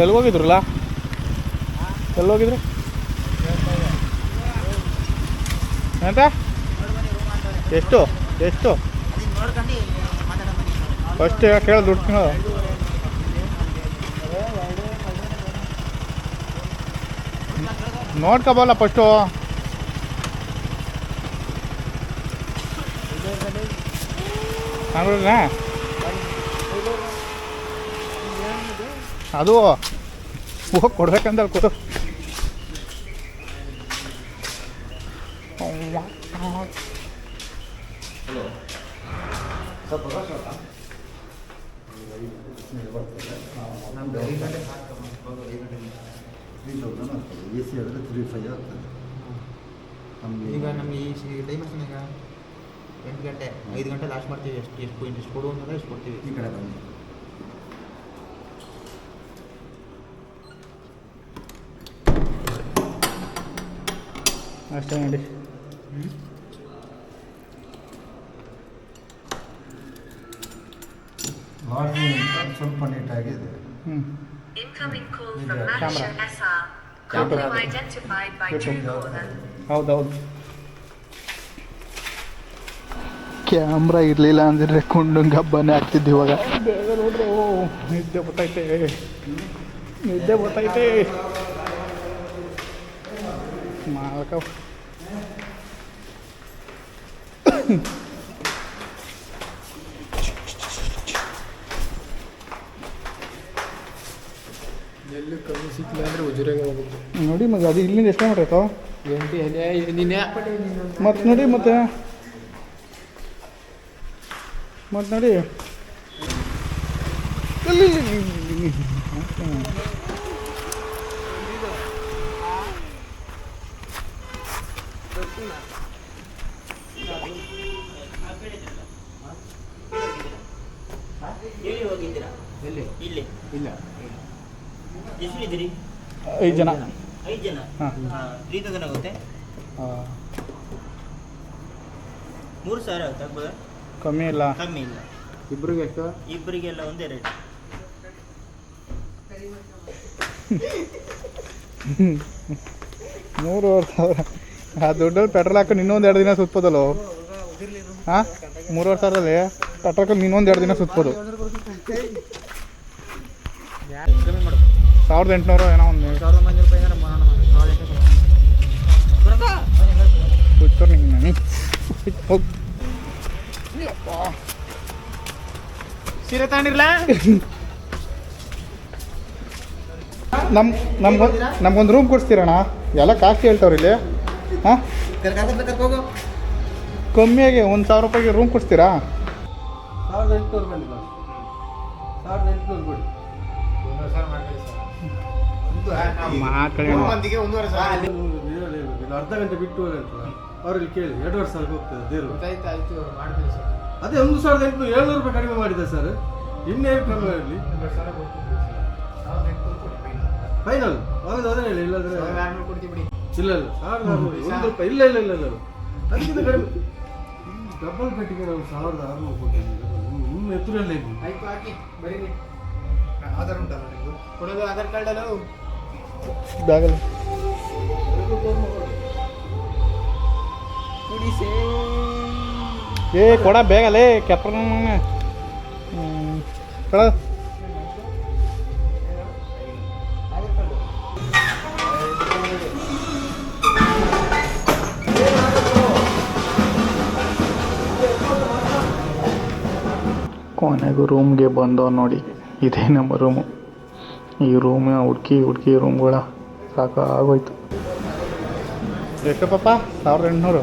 ಎಲ್ಲಿ ಹೋಗಿದ್ರಲ್ಲ ಎಲ್ಲಿ ಹೋಗಿದ್ರು ಎಂತ ಎಷ್ಟು? ಎಷ್ಟು? ಫಸ್ಟ್ ಕೇಳಿ ದುಡ್ಡು ತಿನ್ನೋದು ನೋಡ್ಕೋಬಲ್ಲ ಫಸ್ಟು ನೋಡ್ರಣ್ಣ ಅದು ಹೋಗಿ ಕೊಡ್ಬೇಕಂತ ಕೊಡು ಎ ಸಿ ಆದರೆ ತ್ರೀ ಫೈವ್ ಆಗ್ತದೆ ನಮಗೆ ಈಗ ನಮಗೆ ಈ ಡೈಮೆನ್ಷನ್ ಈಗ ಎಂಟು ಗಂಟೆ ಐದು ಗಂಟೆ ಲಾಸ್ಟ್ ಮಾಡ್ತೀವಿ. ಎಷ್ಟು ಎಷ್ಟು ಪಾಯಿಂಟ್ ಎಷ್ಟು ಕೊಡು ಅಂತಂದ್ರೆ ಎಷ್ಟು ಕೊಡ್ತೀವಿ. ಈ ಕಡೆ ಬನ್ನಿ. ಅಷ್ಟೇ ನೋಡಿ ಸ್ವಲ್ಪ ನೀಟಾಗಿದೆ ಹ್ಞೂ. ಹೌದೌದು. ಕ್ಯಾಮ್ರಾ ಇರಲಿಲ್ಲ ಅಂದರೆ ಕುಂಡು ಹಬ್ಬನೇ ಆಗ್ತಿದ್ದು ಇವಾಗ. ಬೇಗ ನೋಡ್ರು ನಿದ್ದೆ ಬರ್ತೈತೆ. ನಿದ್ದೆ ಬರ್ತೈತೆ. ಮಾಲಕ ಎಲ್ಲಿ ಕಮ್ಮಿ ಸಿಕ್ಕಿಲ್ಲ ಅಂದರೆ ಉಜುರಂಗ ಹೋಗುತ್ತೆ ನೋಡಿ ಮಗ ಅದು ಇಲ್ಲಿಂದ ಎಷ್ಟು ಮಾಡ್ರೈತೋ ಎಂಟು ಎಲೆ ನಿನ್ನೆ ಮತ್ತೆ ನೋಡಿ ಮತ್ತೆ ಮತ್ತೆ ನೋಡಿ ಇಲ್ಲಿ, ಇಲ್ಲಿ, ಇಲ್ಲಿ, ಇಲ್ಲಿ. ಎಲ್ಲಿ ಹೋಗಿದ್ದೀರಾ ಎಲ್ಲಿ ಇಲ್ಲಿ ಇಲ್ಲ ಎಷ್ಟು ಇದ್ದೀರಿ ಐದು ಜನ. ಐದು ಜನ ತ್ರೀ ತೌಸಂಡ್ ಆಗುತ್ತೆ ಮೂರು ಸಾವಿರ ಆಗುತ್ತೆ ಆಗ್ಬೋದಾ ಕಮ್ಮಿ ಇಲ್ಲ. ಕಮ್ಮಿ ಇಲ್ಲ ಇಬ್ಬರಿಗೆ ಎಷ್ಟು? ಇಬ್ಬರಿಗೆಲ್ಲ ಒಂದೇ ರೇಟ್ ಮೂರುವರೆ ಸಾವಿರ. ಆ ದುಡ್ಡು ಪೆಟ್ರೋಲ್ ಹಾಕೊಂಡು ಇನ್ನೊಂದು ಎರಡು ದಿನ ಸುತ್ಬೋದಲ್ಲ? ಹಾಂ ಮೂರುವರೆ ಸಾವಿರದಲ್ಲಿ ಪೆಟ್ರೋಲ್ ಹಾಕೊಂಡು ಇನ್ನೊಂದು ಎರಡು ದಿನ ಸುತ್ಬೋದು. ಸಾವಿರದ ಎಂಟುನೂರು ಏನೋ ಒಂದು. ನಿಂಗೆ ಹೋಗಿ ಸೀರೆ ತಗೊಂಡಿರ್ಲ? ನಮ್ಮ ನಮ್ಗೊಂದು ನಮ್ಗೊಂದು ರೂಮ್ ಕೊಡಿಸ್ತೀರಣ್ಣ? ಎಲ್ಲ ಕಾಸ್ಟ್ ಹೇಳ್ತಾವ್ರಿ ಇಲ್ಲಿ. ಹಾಂ? ಹೋಗು ಕಮ್ಮಿಯಾಗಿ ಒಂದು ಸಾವಿರ ರೂಪಾಯಿಗೆ ರೂಮ್ ಕೊಡ್ತೀರಾ ಸಾವಿರದ ಎಂಟುನೂರು ಬನ್ನಿ ಬಸ್ ಸಾವಿರದ ಎಂಟುನೂರು ಇದು ಅರ್ಧ ಗಂಟೆ ಬಿಟ್ಟು ಅವ್ರಿಗೆ ಅವ್ರಲ್ಲಿ ಕೇಳಿ ಎರಡುವರೆ ಸಾವಿರಕ್ಕೆ ಹೋಗ್ತದೆ ದೇರು ಆಯ್ತು ಆಯ್ತು ಮಾಡ್ತೀವಿ ಸರ್. ಅದೇ ಒಂದು ಸಾವಿರದ ಎಂಟುನೂರು ಏಳ್ನೂರು ರೂಪಾಯಿ ಕಡಿಮೆ ಮಾಡಿದೆ ಸರ್. ಇನ್ನೇ ಕಡಿಮೆ ಫೈನಲ್ ಹೌದು ಅದೇ ಹೇಳಿ ಇಲ್ಲಾಂದ್ರೆ ಕೊಡ್ತೀವಿ ಬಿಡಿ. ಇಲ್ಲ ಇಲ್ಲ ಸಾವಿರದ ಆರುನೂರು ಒಂದು ರೂಪಾಯಿ ಇಲ್ಲ ಇಲ್ಲ ಇಲ್ಲ ಇಲ್ಲ ಇಲ್ಲ ಅದಕ್ಕಿಂತ ಕಡಿಮೆ ಡಬಲ್ ಬೆಟ್ಟಿಗೆ ನಾವು ಸಾವಿರದ ಆರುನೂರು ಕೊಟ್ಟಿದ್ದೀವಿ ನಿಮ್ಮ ಎತ್ತರಲ್ಲಿ ಆಯ್ತು ಹಾಕಿ ಬರೀರಿ ಆಧಾರ್ ಉಂಟಲ್ಲ ನಿಮ್ಮದು ಕೊಡೋದು ಆಧಾರ್ ಕಾರ್ಡ್ ಅಲ್ಲ ಬ್ಯಾಗಲ್ಲಿ ಕುಡಿಸೇ ಏ ಕೊಡ ಬೇಗಲೇ ಕೆಪ್ರ ಕೊಡ ಕೊನೆಗೂ ರೂಮ್ಗೆ ಬಂದೋ ನೋಡಿ. ಇದೇ ನಮ್ಮ ರೂಮು ಈ ರೂಮ್ ಹುಡುಕಿ ಹುಡುಕಿ ರೂಮ್ಗಳ ಸಾಕಾಗೋಯ್ತು ಎಷ್ಟು ಪಾಪ, ಸಾವಿರದ ಎಂಟುನೂರು.